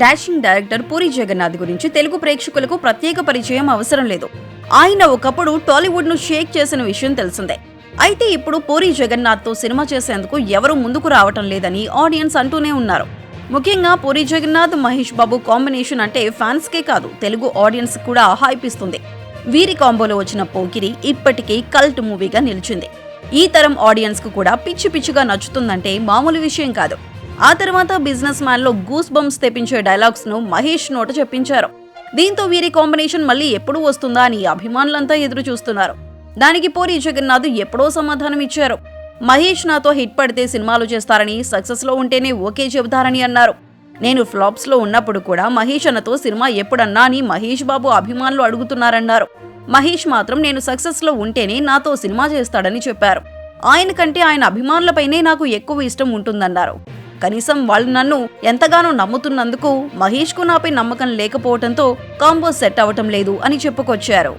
Dashing director puri Jagannadh గురించి తెలుగు ప్రేక్షకులకు ప్రత్యేక పరిచయం అవసరం లేదు. ఆయన ఒకప్పుడు టాలీవుడ్ను షేక్ చేసిన విషయం తెలిసిందే. అయితే ఇప్పుడు పూరి జగన్నాథ్తో సినిమా చేసేందుకు ఎవరు ముందుకు రావటం లేదని ఆడియన్స్ అంటూనే ఉన్నారు. ముఖ్యంగా పూరి జగన్నాథ్ మహేష్ బాబు కాంబినేషన్ అంటే ఫ్యాన్స్ కే కాదు తెలుగు ఆడియన్స్ కూడా హైప్ ఇస్తుంది వీరి కాంబోలో వచ్చిన పోకిరి ఇప్పటికీ కల్ట్ మూవీగా నిలిచింది. ఈ తరం ఆడియన్స్కు కూడా పిచ్చి పిచ్చిగా నచ్చుతుందంటే మామూలు విషయం కాదు. ఆ తర్వాత బిజినెస్ మ్యాన్లో గూస్ బంప్స్ తెప్పించే డైలాగ్స్ను మహేష్ నోట చెప్పించారు. దీంతో వీరి కాంబినేషన్ మళ్ళీ ఎప్పుడు వస్తుందా అని అభిమానులంతా ఎదురు చూస్తున్నారు. దానికి పూరి జగన్నాథ్ ఎప్పుడో సమాధానం ఇచ్చారు. మహేష్ నాతో హిట్ పడితే సినిమాలు చేస్తారని సక్సెస్లో ఉంటేనే ఓకే చెబుతారని అన్నారు. నేను ఫ్లాప్స్లో ఉన్నప్పుడు కూడా మహేష్ అన్నతో సినిమా ఎప్పుడన్నా అని మహేష్ బాబు అభిమానులు అడుగుతున్నారన్నారు. మహేష్ మాత్రం నేను సక్సెస్లో ఉంటేనే నాతో సినిమా చేస్తాడని చెప్పారు. ఆయన కంటే ఆయన అభిమానులపైనే నాకు ఎక్కువ ఇష్టం ఉంటుందన్నారు. కనీసం వాళ్ళు నన్ను ఎంతగానో నమ్ముతున్నందుకు మహేష్కు నాపై నమ్మకం లేకపోవడంతో కాంబో సెట్ అవటం లేదు అని చెప్పుకొచ్చారు.